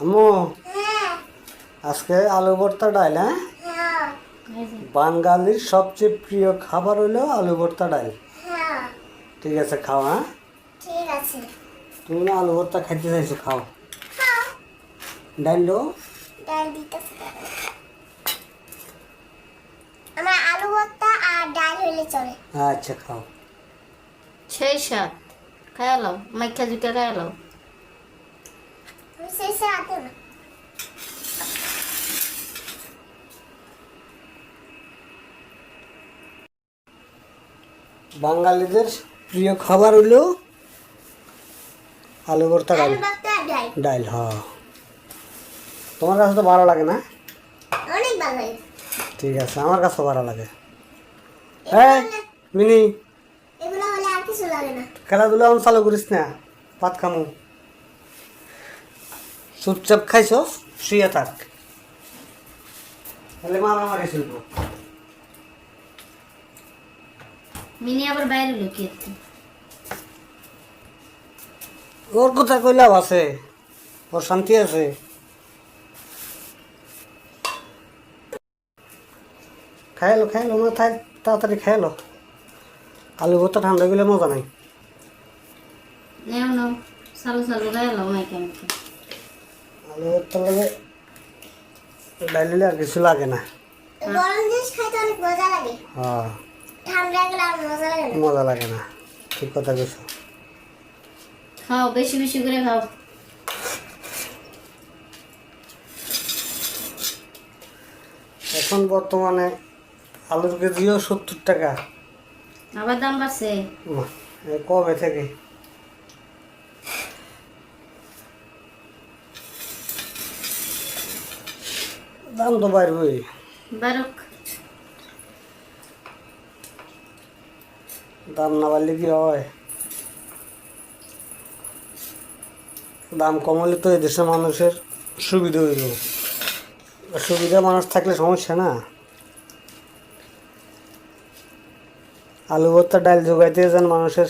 আম্মু আজকে আলু ভর্তা ডাল হ্যাঁ? বাঙালির সবচেয়ে প্রিয় খাবার হলো আলু ভর্তা ডাল। হ্যাঁ ঠিক আছে খাও হ্যাঁ? ঠিক আছে তুমি না আলু ভর্তা খাইতে চাইছো খাও। খাও ডাল লো ডাল দিতেছে আমার আলু ভর্তা আর ডাল হলে চলে। আচ্ছা খাও। সেই সাত খায়ালো মাইখা জুটা সাথে না বাঙালিদের প্রিয় খাবার হলো আলু ভর্তা ডাল। ডাল। হ্যাঁ। তোমার কাছে তো ভালো লাগে না? অনেক ভালো ঠিক আছে আমার কাছে ভালো লাগে। হ্যাঁ মিনি। খেলাধুলা এখন চালু করিস না ভাত খামু। চুপচাপ খাইছ? শুয়ে থাক। তাহলে মারামারি শুনব মিনি আবার বাইরে লুকিয়েছে। ওর কথা কইলাম আছে? ওর শান্তি আছে? খাইলো খাইলো না থাক তাড়াতাড়ি খাইলো। আলু ভর্তা ঠান্ডা গেলে মজা নাই। নেও নাও। চালু আলু ভর্তা লাগে ডাইলে আর কিছু লাগে না। গরম জিনিস খাইতে অনেক মজা লাগে। হ্যাঁ। গেলে আর মজা লাগে না। মজা লাগে না। ঠিক কথা কইছো। খাও বেশি বেশি করে খাও। এখন বর্তমানে আলুর কেজিও সত্তর টাকা। আবার দাম বাড়ছে। কবে থেকে? দাম তো বারক। দাম না বাড়লে কি হয়? দাম কমালে তো এদেশের মানুষের সুবিধা হইল সুবিধা মানুষ থাকলে সমস্যা না। আলু ভর্তা ডাল জোগাইতে যান মানুষের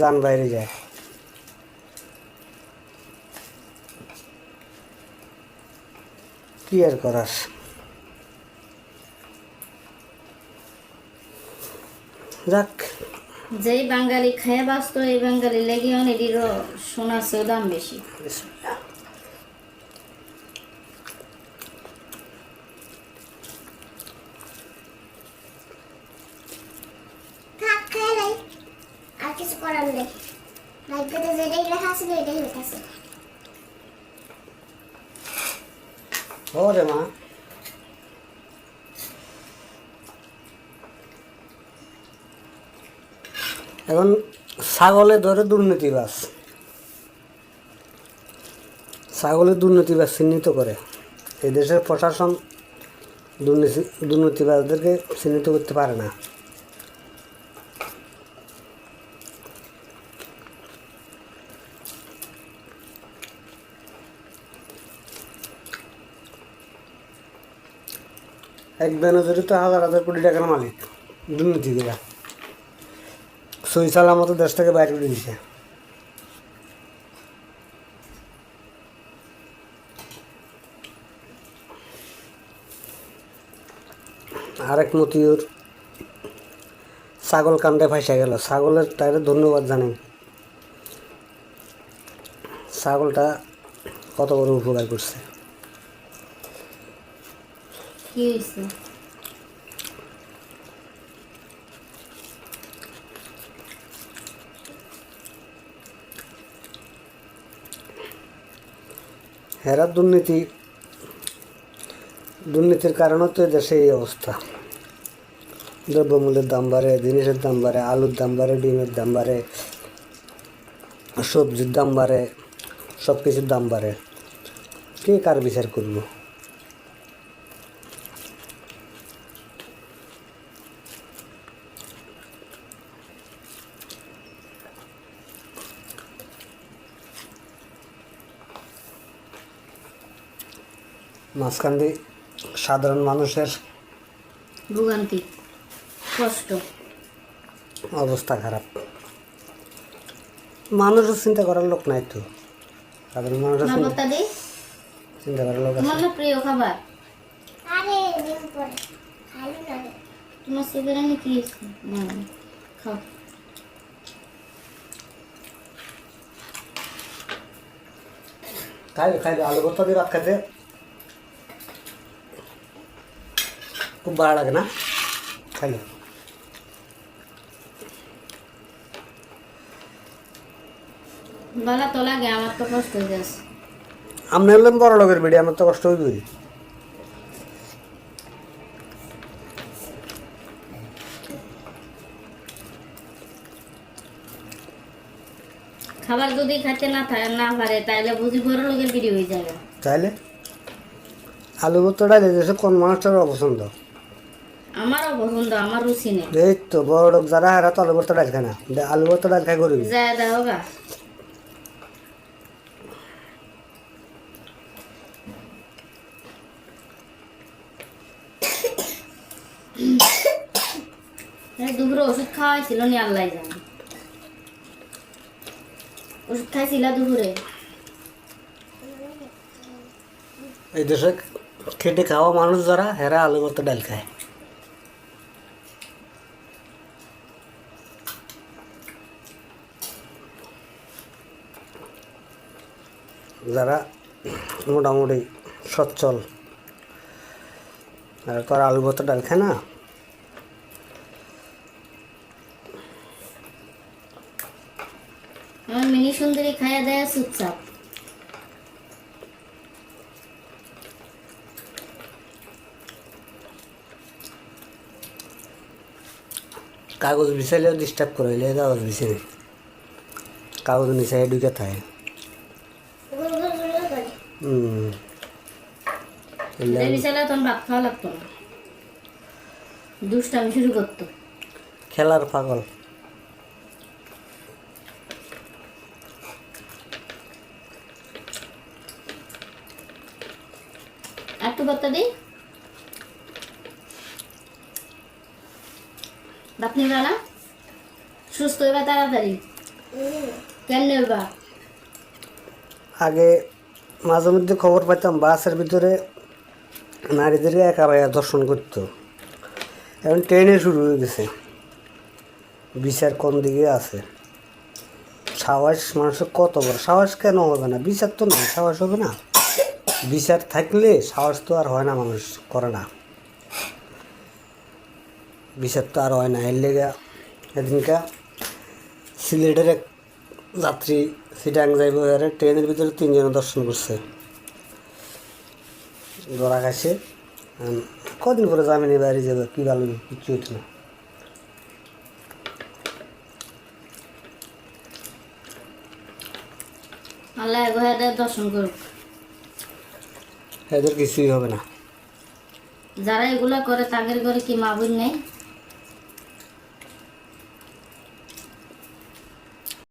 যান বাইরে যায়। কি আর করার যাক। যেই বাঙালি খায় বাঁচত এই বাঙালি লেগে অনেকেরও সোনার চেয়েও দাম বেশি। আর কিছু করার নেই। ভাগ্যতে যেটাই লেখা আছে এটাই লেখা আছে। মা। এখন ছাগলে ধরে দুর্নীতিবাস ছাগলের দুর্নীতিবাজ চিহ্নিত করে। এই দেশের প্রশাসন দুর্নীতি দুর্নীতিবাসদেরকে চিহ্নিত করতে পারে না। এক বেনজরি তো হাজার হাজার কোটি টাকার মালিক। দুর্নীতিগুলা সই সালামতো দেশ থেকে বাইরে করে দিছে। আরেক মতিউর, ছাগল কাণ্ডে ফাইসা গেল। ছাগলের তাইরে ধন্যবাদ জানাই। ছাগলটা কত বড় উপকার করছে। কি হেরা দুর্নীতি, দুর্নীতির কারণে তো দেশে এই অবস্থা। দ্রব্যমূল্যের দাম বাড়ে, জিনিসের দাম বাড়ে, আলুর দাম বাড়ে, ডিমের দাম বাড়ে, সবজির দাম বাড়ে সব কিছুর দাম বাড়ে। কে কার বিচার করব? মাঝখান দিয়ে সাধারণ মানুষের ভোগান্তি কষ্ট। অবস্থা খারাপ। মানুষও চিন্তা করার লোক নাই তো। সাধারণ মানুষের চিন্তা- করার লোক আছে। প্রিয় খাবার। আরে ডিম পরে। খালি না। তোমার সুপের কি খাও। খাইবে খাইবে। আলু ভর্তা দিয়ে ভাত খাইতে খুব ভালো লাগে না খাইলে বালা তো লাগে আমার তো কষ্ট হয়ে যাচ্ছে আপনি হলেন বড় লোকের বেড়ি আমার তো কষ্ট হইবই খাবার যদি খাইতে না না পারে তাহলে বুঝি বড় লোকের বিড়ি হয়ে যাবে তাইলে আলু ভর্তা ডাইলে দেশে কোন মানুষটার অপছন্দ আমারও পছন্দ আমার রুচি নেই। এই তো বড় লোক যারা এরা তো আলু ভর্তা ডাল খায় না। আলু ভর্তা ডাল যায় দাও গা। দুপুরে ওষুধ খাওয়াইছিল নি আল্লাহ জানে। ওষুধ খাইছিল দুপুরে। এই দেশে খেটে খাওয়া মানুষ যারা হেরা আলু ভর্তা ডাল খায়। যারা মোটামুটি সচ্ছল আর তো আর আলু ভর্তা ডাল খায় না? মিনি সুন্দরী খাইয়া দেয় চুপচাপ। কাগজ বিছাইলেও ডিস্টার্ব করে কাগজ বিছাই কাগজ নিচাই ঢুকে থাকে গুল গুল গুল গুল করে হুম এলে এই বিছালে তখন ভাত খাওয়া লাগতো না। দুষ্টামি শুরু করতো। খেলার পাগল। একটু ভর্তা দিই ভাত নিবা না? সুস্থ হইবা তাড়াতাড়ি। কেমনে হইবা? আগে মাঝে মধ্যে খবর পাইতাম, বাসের ভিতরে নারীদেরকে একা ভাইয়া দর্শন করতো। এখন ট্রেনে শুরু হয়ে গেছে। বিচার কোন দিকে আছে? সাহস মানুষের কত বড়? সাহস কেন হবে না? বিচার তো না সাহস হবে না। বিচার থাকলে সাহস তো আর হয় না, মানুষ করে না। বিচার তো আর হয় না। এর লেগে এদিনকা সিলেটের এক যাত্রী সিটাং যাইব ট্রেনের ভিতরে তিনজন দর্শন করছে। ধরা আম, কদিন পরে জামিনে বাইরে যাবে কি ভালো কিচ্ছু হইতো না। আল্লাহ দর্শন করুক। এদের কিছুই হবে না। যারা এগুলা করে তাদের ঘরে কি মা বোন নেই?